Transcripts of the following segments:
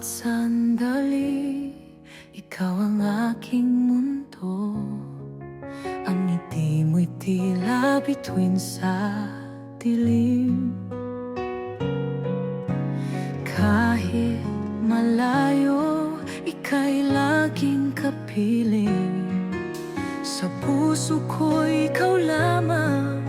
bawat sandali Ikaw ang aking mundo. Ang ngiti mo'y tila bituin sa dilim. Kahit malayo, ika'y laging kapiling. Sa puso ko, ikaw lamang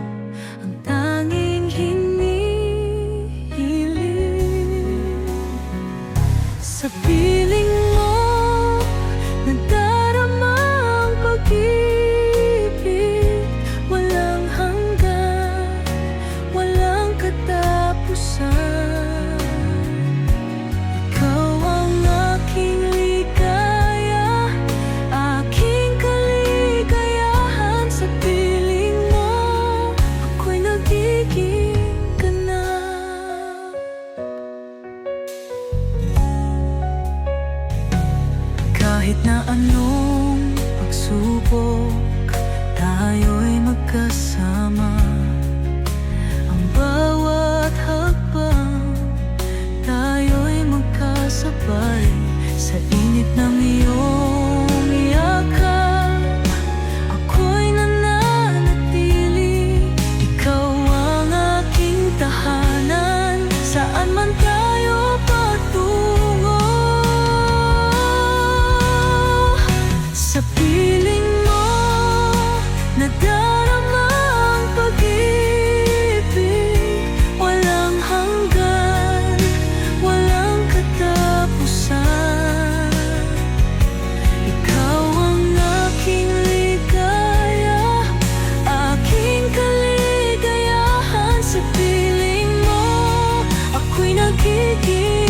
Kahit na anong pagsubok Tayo'y magkasama Nadarama ang Walang hanggan Walang katapusan ikaw ang aking ligaya, aking kaligayahan sa piling mo. Ako'y nagiging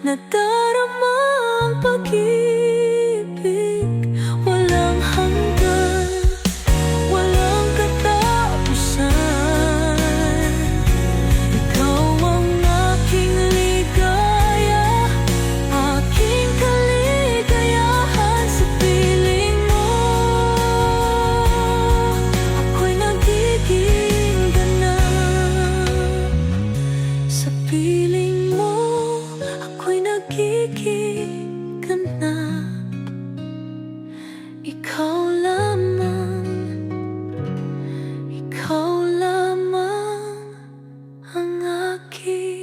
Nadarama ang pag-ibig. Walang hanggan. Walang katapusan Ikaw ang aking ligaya. Aking kaligayahan sa piling mo. Ako'y nagiging ganang Sa piling keep